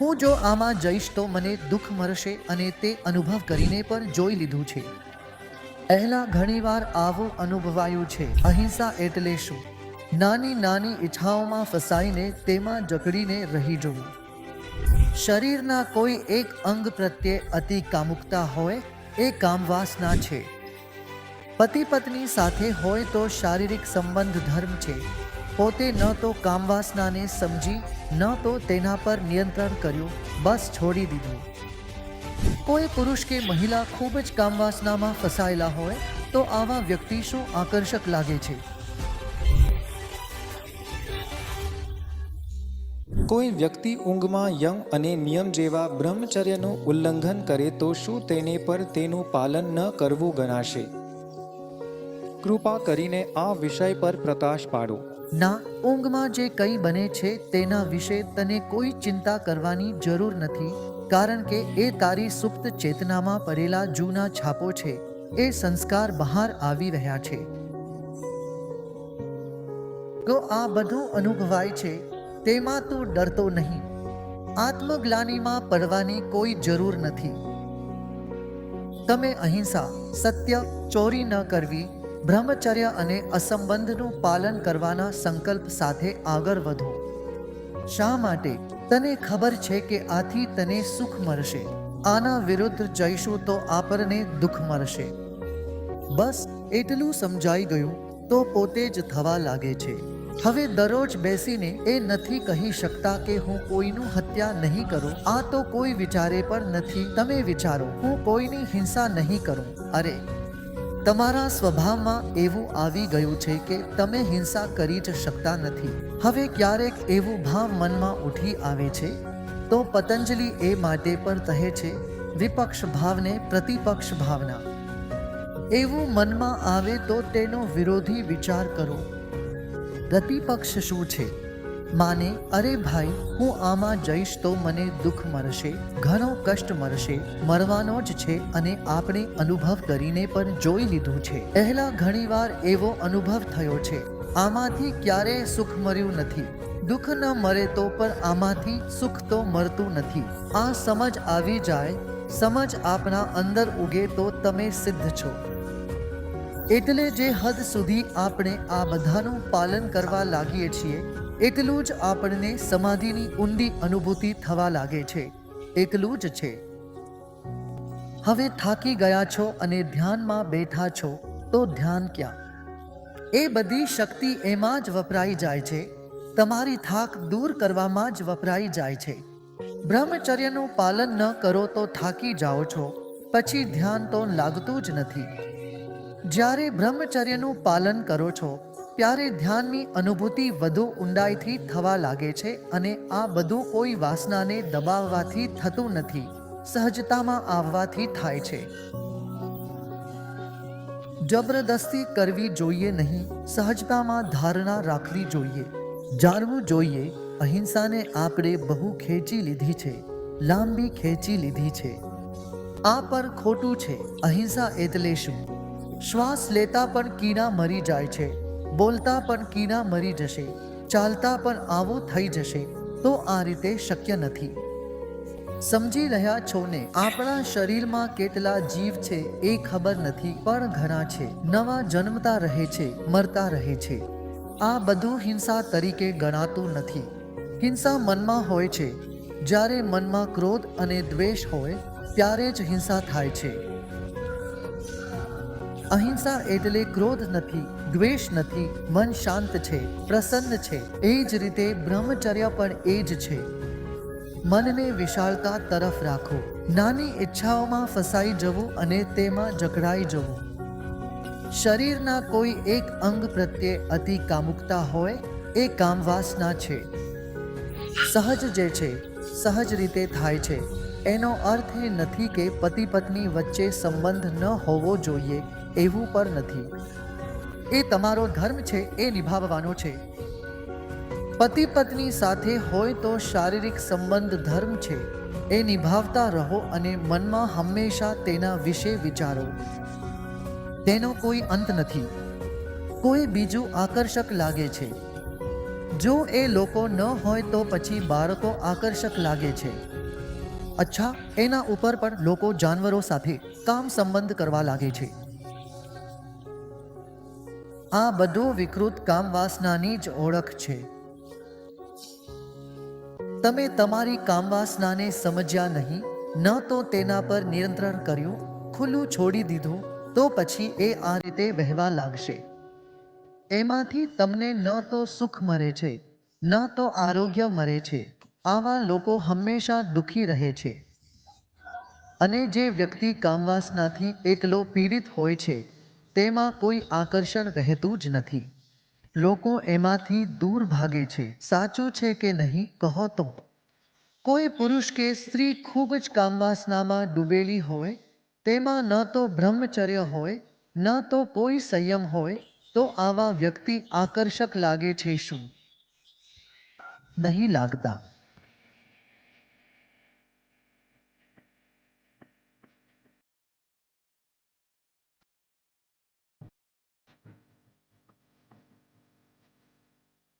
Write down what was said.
હું જો આમાં જઈશ તો મને દુઃખ મળશે અને તે અનુભવ કરીને પણ જોઈ લીધું છે. પહેલાં ઘણીવાર આવું અનુભવાયું છે. અહિંસા એટલે શું? નાની નાની ઈચ્છાઓમાં ફસાઈને તેમાં જકડીને રહી જવું. શરીરના કોઈ એક અંગ પ્રત્યે અતિ કામુકતા હોય એ કામવાસના છે. પતિ પત્ની સાથે હોય તો શારીરિક સંબંધ ધર્મ છે. પોતે ન તો કામવાસનાને સમજી, ન તો તેના પર નિયંત્રણ કર્યું, બસ છોડી દીધું. કોઈ પુરુષ કે મહિલા ખૂબ જ કામવાસનામાં ફસાયેલા હોય, તો આવા વ્યક્તિ શું આકર્ષક લાગે છે? કોઈ વ્યક્તિ ઊંઘમાં યમ અને નિયમ જેવા બ્રહ્મચર્યનું ઉલ્લંઘન કરે તો શું તેને પર તેનું પાલન ન કરવું ગણાશે? કૃપા કરીને આ વિષય પર પ્રકાશ પાડો. ના, ઊંઘમાં જે કંઈ બને છે તેના વિશે તને કોઈ ચિંતા કરવાની જરૂર નથી, કારણ કે એ તારી સુપ્ત ચેતનામાં પડેલા જૂના છાપો છે, એ સંસ્કાર બહાર આવી રહ્યા છે. તો આ બધું અનુભવાય છે, તેમાં તું ડરતો નહીં. આત્મગ્લાનીમાં પડવાની કોઈ જરૂર નથી. તમે અહિંસા, સત્ય ચોરી ન કરવી બ્રહ્મચર્ય અને અસંબંધનું પાલન કરવાના સંકલ્પ સાથે આગળ વધો. શા માટે? તને ખબર છે કે આથી તને સુખ મળશે. આના વિરુદ્ધ જઈશું તો આપણને દુઃખ મળશે. બસ, એટલું સમજાઈ ગયું તો પોતે જ થવા લાગે છે. હવે દરરોજ બેસીને એ નથી કહી શકતા કે હું કોઈનું હત્યા નહીં કરું. આ તો કોઈ વિચારે પણ નથી. તમે વિચારો, હું કોઈની હિંસા નહીં કરું. અરે તમારા સ્વભાવમાં એવું આવી ગયું છે કે તમે હિંસા કરી જ શકતા નથી. હવે ક્યારેક એવું ભાવ મનમાં ઉઠી આવે છે? તો પતંજલિ એ માટે પણ કહે છે, વિપક્ષ ભાવને પ્રતિપક્ષ ભાવના. એવું મનમાં આવે તો તેનો વિરોધી વિચાર કરો. પ્રતિપક્ષ શું છે? માને, અરે ભાઈ, હું આમાં જઈશ તો મને દુઃખ મળશે ઘણો કષ્ટ મળશે મરવાનો જ છે અને આપણે અનુભવ કરીને પણ જોઈ લીધું છે. પહેલા ઘણીવાર એવો અનુભવ થયો છે, આમાંથી ક્યારેય સુખ મળ્યું નથી. દુઃખ ન મરે તો પણ આમાંથી સુખ તો મળતું નથી. આ સમજ આવી જાય, સમજ આપણા અંદર ઉગે તો તમે સિદ્ધ છો. એટલે જે હદ સુધી આપણે આ બધાનું પાલન કરવા લાગીએ છીએ એટલું જ આપણને સમાધિની ઊંડી અનુભૂતિ થવા લાગે છે. એકલું જ છે. હવે થાકી ગયા છો અને ધ્યાનમાં બેઠા છો, તો ધ્યાન ક્યાં? એ બધી શક્તિ એમાં જ વપરાઈ જાય છે. તમારી થાક દૂર કરવામાં જ વપરાઈ જાય છે. બ્રહ્મચર્યનું પાલન ન કરો તો થાકી જાઓ છો. પછી ધ્યાન તો લાગતું જ નથી. જ્યારે બ્રહ્મચર્યનું પાલન કરો છો ત્યારે ધ્યાનની અનુભૂતિ વધુ ઊંડાઈથી થવા લાગે છે અને આ બધું કોઈ વાસનાને દબાવવાથી થતું નથી, સહજતામાં આવવાથી થાય છે. જબરદસ્તી કરવી જોઈએ નહીં, સહજતામાં ધારણા રાખવી જોઈએ. જાણવું જોઈએ, અહિંસાને આપણે બહુ ખેંચી લીધી છે, લાંબી ખેંચી લીધી છે. આ પર ખોટું છે, અહિંસા એટલે શું? શ્વાસ લેતા પણ કીડા મરી જાય છે બોલતા પણ કીડા મરી જશે, ચાલતા પણ આવું થઈ જશે, તો આ રીતે શક્ય નથી. સમજી રહ્યા છો ને, આપણા શરીરમાં કેટલા જીવ છે એ ખબર નથી, પણ ઘણા છે. નવા જન્મતા રહે છે, મરતા રહે છે. આ બધું હિંસા તરીકે ગણાતું નથી. હિંસા મનમાં હોય છે. જ્યારે મનમાં ક્રોધ અને દ્વેષ હોય, ત્યારે જ હિંસા થાય છે. અહિંસા એટલે ક્રોધ નથી, દ્વેષ નથી, મન શાંત છે, પ્રસન્ન છે, એ જ રીતે બ્રહ્મચર્ય પણ એ જ છે. મનને વિશાળતા તરફ રાખો, નાની ઈચ્છાઓમાં ફસાઈ જવું અને તેમાં જકડાઈ જવું. શરીરના કોઈ એક અંગ પ્રત્યે અતિ કામુકતા હોય, એ કામવાસના છે. સહજ જે છે, સહજ રીતે થાય છે. એનો અર્થ એ નથી કે પતિ પત્ની વચ્ચે સંબંધ ન હોવો જોઈએ. એવું પણ નથી. એ તમારો ધર્મ છે, એ નિભાવવાનો છે. પતિ પત્ની સાથે હોય તો શારીરિક સંબંધ ધર્મ છે. એ નિભાવતા રહો અને મનમાં હંમેશા તેના વિશે વિચારો. તેનો કોઈ અંત નથી. કોઈ બીજું આકર્ષક લાગે છે. જો એ લોકો ન હોય તો પછી બાળકો આકર્ષક લાગે છે. અચ્છા, એના ઉપર પણ લોકો જાનવરો સાથે કામ સંબંધ કરવા લાગે છે. આ બધું વિકૃત કામવાસનાની જ ઓળખ છે. તમે તમારી કામવાસનાને સમજ્યા નહીં, ન તો તેના પર નિયંત્રણ કર્યું, ખુલ્લું છોડી દીધું, તો પછી એ આ રીતે વહેવા લાગશે. એમાંથી તમને ન તો સુખ મળે છે, ન તો આરોગ્ય મળે છે. આવા લોકો હંમેશા દુઃખી રહે છે. અને જે વ્યક્તિ કામવાસનાથી એકલો પીડિત હોય છે તેમાં કોઈ આકર્ષણ રહેતું જ નથી. લોકો એમાંથી દૂર ભાગે છે. સાચું છે કે નહીં, કહો તો. કોઈ પુરુષ કે સ્ત્રી ખૂબ જ કામવાસનામાં ડૂબેલી હોય, તેમાં ન તો બ્રહ્મચર્ય હોય, ન તો કોઈ સંયમ હોય, તો આવા વ્યક્તિ આકર્ષક લાગે છે શું? નહીં લાગતા.